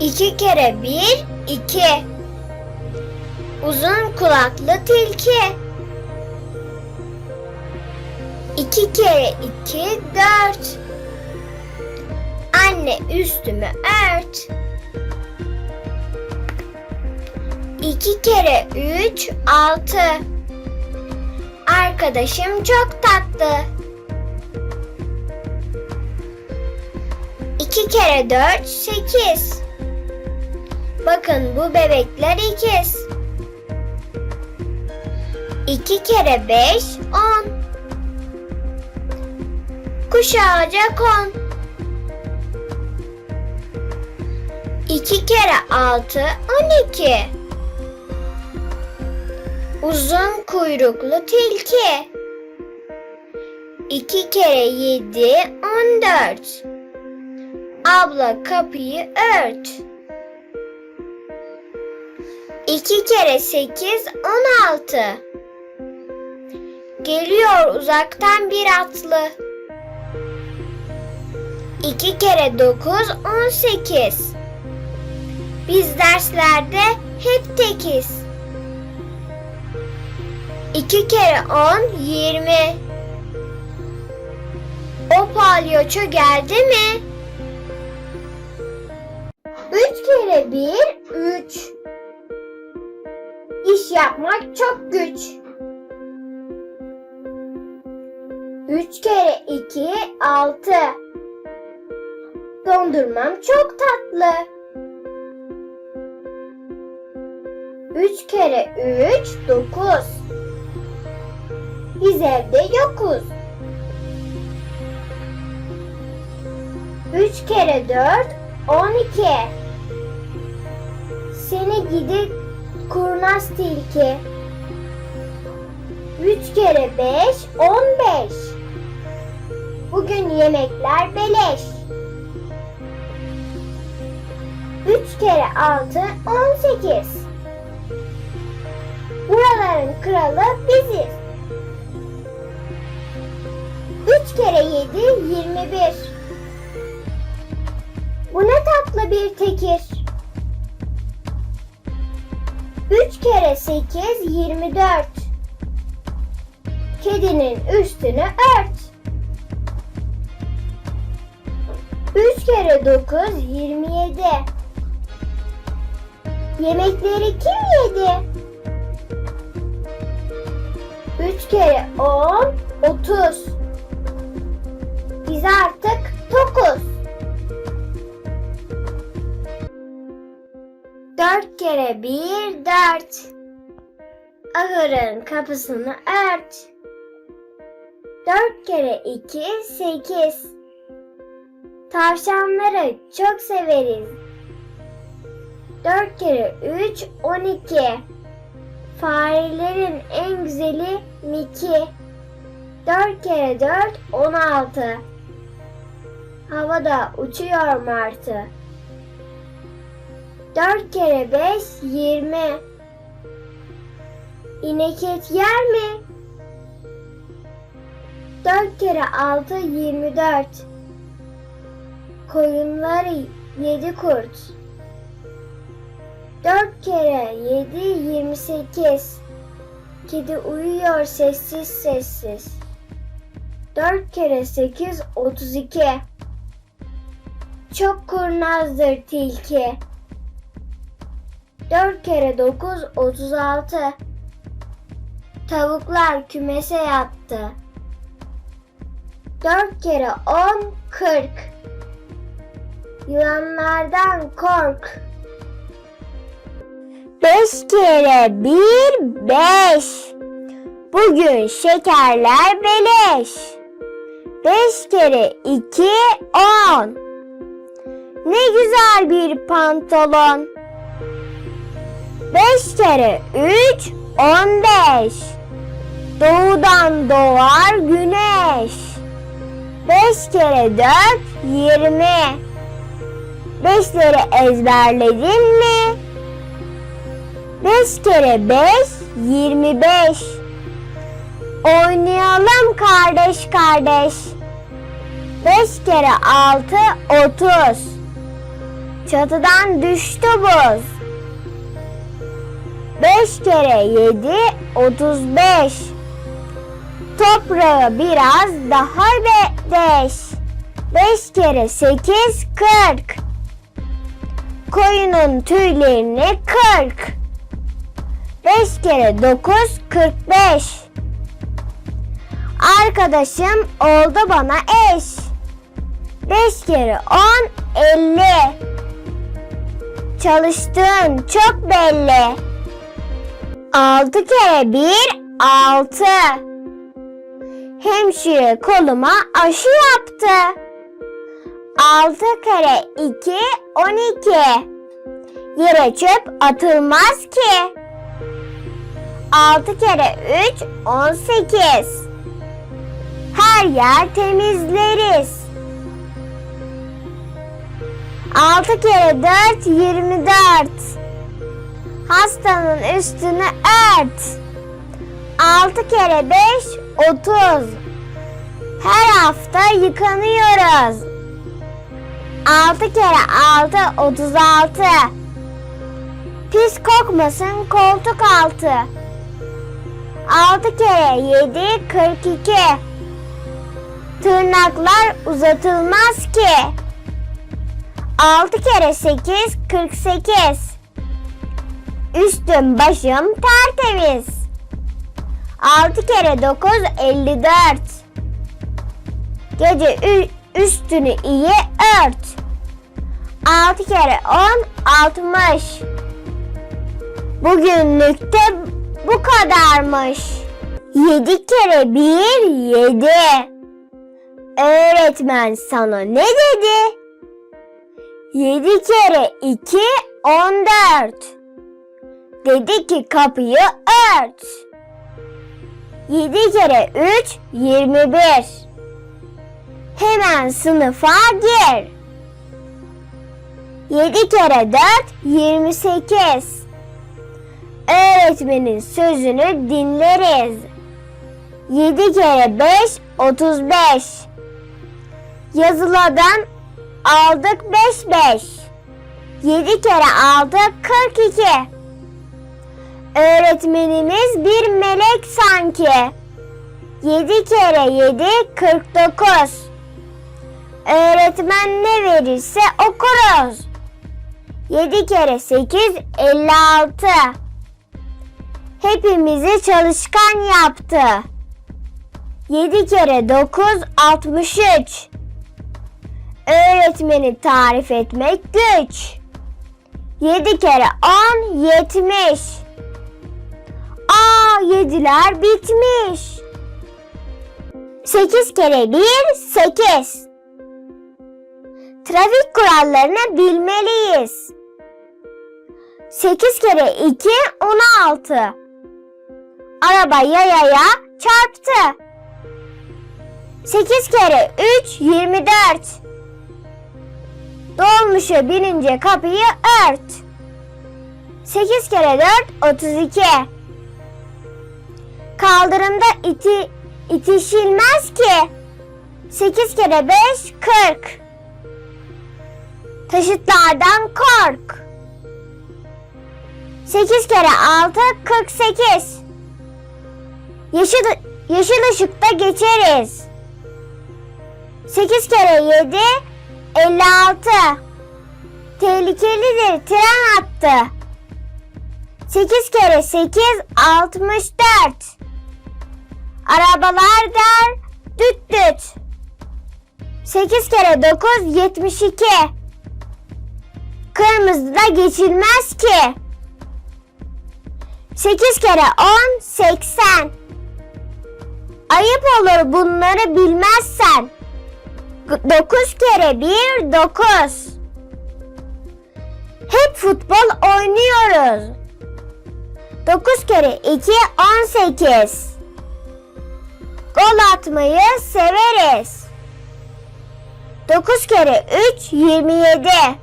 İki kere bir, iki. Uzun kulaklı tilki. İki kere iki, dört. Anne üstümü ört. İki kere üç, altı. Arkadaşım çok tatlı. İki kere dört, sekiz. Bakın bu bebekler ikiz. İki kere beş, on. Kuş ağaca kon. İki kere altı, on iki. Uzun kuyruklu tilki. İki kere yedi, on dört. Abla kapıyı ört. İki kere sekiz, on altı. Geliyor uzaktan bir atlı. İki kere dokuz, on sekiz. Biz derslerde hep tekiz. İki kere on, yirmi. O palyaço geldi mi? Üç kere bir, üç. İş yapmak çok güç. Üç kere iki, altı. Dondurmam çok tatlı. Üç kere üç, dokuz. Biz evde yokuz. Üç kere dört, on iki. Seni gidi kurnaz tilki. Üç kere beş, on beş. Bugün yemekler beleş. Üç kere altı, on sekiz. Buraların kralı biziz. Üç kere yedi, yirmi bir. Bu ne tatlı bir tekir. Üç kere sekiz, yirmi dört. Kedinin üstünü ört. Üç kere dokuz, yirmi yedi. Yemekleri kim yedi? Üç kere on, otuz. Biz artık tokuz. Dört kere bir, dört. Ahırın kapısını ört. Dört kere iki, sekiz. Tavşanları çok severiz. Dört kere üç, on iki. Farelerin en güzeli Miki. Dört kere dört, on altı. Havada uçuyor martı. Dört kere beş, yirmi. İnek et yer mi? Dört kere altı, yirmi dört. Koyunları yedi kurt. Dört kere yedi, yirmi sekiz. Kedi uyuyor sessiz sessiz. Dört kere sekiz, otuz iki. Çok kurnazdır tilki. Dört kere dokuz, otuz altı. Tavuklar kümese yattı. Dört kere on, kırk. Yılanlardan kork. Beş kere bir, beş. Bugün şekerler beleş. Beş kere iki, on. Ne güzel bir pantolon. Beş kere üç, on beş. Doğudan doğar güneş. Beş kere dört, yirmi. Beşleri ezberledin mi? Beş kere beş, yirmi beş. Oynayalım kardeş kardeş. Beş kere altı, otuz. Çatıdan düştü buz. Beş kere yedi, otuz beş. Toprağı biraz daha beş. Beş kere sekiz, kırk. Koyunun tüylerini kırk. Beş kere dokuz, kırk beş. Arkadaşım oldu bana eş. Beş kere on, elli. Çalıştığın çok belli. Altı kere bir, altı. Hemşire koluma aşı yaptı. Altı kere iki, on iki. Yere çöp atılmaz ki. Altı kere üç, on sekiz. Her yer temizleriz. Altı kere dört, yirmi dört. Hastanın üstünü ört. Altı kere beş, otuz. Her hafta yıkanıyoruz. Altı kere altı, otuz altı. Pis kokmasın koltuk altı. Altı kere yedi, kırk iki. Tırnaklar uzatılmaz ki. Altı kere sekiz, kırk sekiz. Üstüm başım tertemiz. Altı kere dokuz, elli dört. Gece ü- üstünü iyi ört. Altı kere on, altmış. Bugünlük de bu kadarmış. Yedi kere bir, yedi. Öğretmen sana ne dedi? Yedi kere iki, on dört. Dedi ki kapıyı ört. Yedi kere üç, yirmi bir. Hemen sınıfa gir. Yedi kere dört, yirmi sekiz. Öğretmenin sözünü dinleriz. Yedi kere beş, otuz beş. Yazıladan aldık beş beş. Yedi kere altı, kırk iki. Öğretmenimiz bir melek sanki. Yedi kere yedi, kırk dokuz. Öğretmen ne verirse okuruz. Yedi kere sekiz, elli altı. Hepimizi çalışkan yaptı. Yedi kere dokuz, altmış üç. Öğretmeni tarif etmek güç. Yedi kere on, yetmiş. Aa, yediler bitmiş. Sekiz kere bir, sekiz. Trafik kurallarını bilmeliyiz. Sekiz kere iki, on altı. Araba yayaya çarptı. Sekiz kere üç, yirmi dört. Dolmuşa binince kapıyı ört. Sekiz kere dört, otuz iki. Kaldırımda iti, itişilmez ki. Sekiz kere beş, kırk. Taşıtlardan kork. Sekiz kere altı, kırk sekiz. Yeşil, yeşil ışıkta geçeriz. Sekiz kere yedi, elli altı. Tehlikelidir tren attı. Sekiz kere sekiz, altmış dört. Arabalar der düt düt. Sekiz kere dokuz, yetmiş iki. Kırmızıda geçilmez ki. Sekiz kere on, seksen. Ayıp olur bunları bilmezsen. G- Dokuz kere bir, dokuz. Hep futbol oynuyoruz. Dokuz kere iki, on sekiz. Gol atmayı severiz. Dokuz kere üç, yirmi yedi.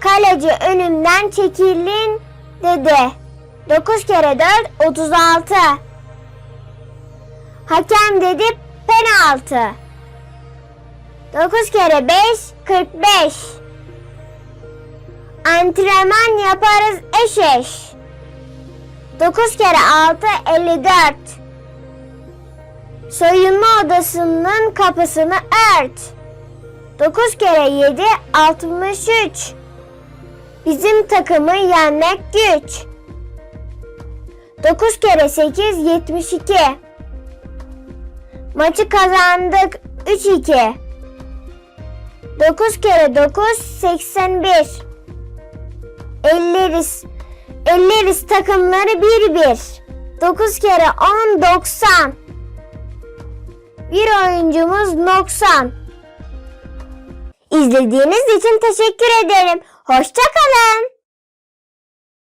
Kaleci önümden çekilin dedi. Dokuz kere dört, otuz altı. Hakem dedi penaltı. Dokuz kere beş, kırk beş. Antrenman yaparız eş eş. 9 kere 6 54. Soyunma odasının kapısını ört. 9 kere 7 63. Bizim takımı yenmek güç. 9 kere 8 72. Maçı kazandık 3-2. 9 kere 9 81. Elleriz. Elleriz takımları 1-1. 9 kere 10 90. Bir oyuncumuz noksan. İzlediğiniz için teşekkür ederim. Hoşçakalın.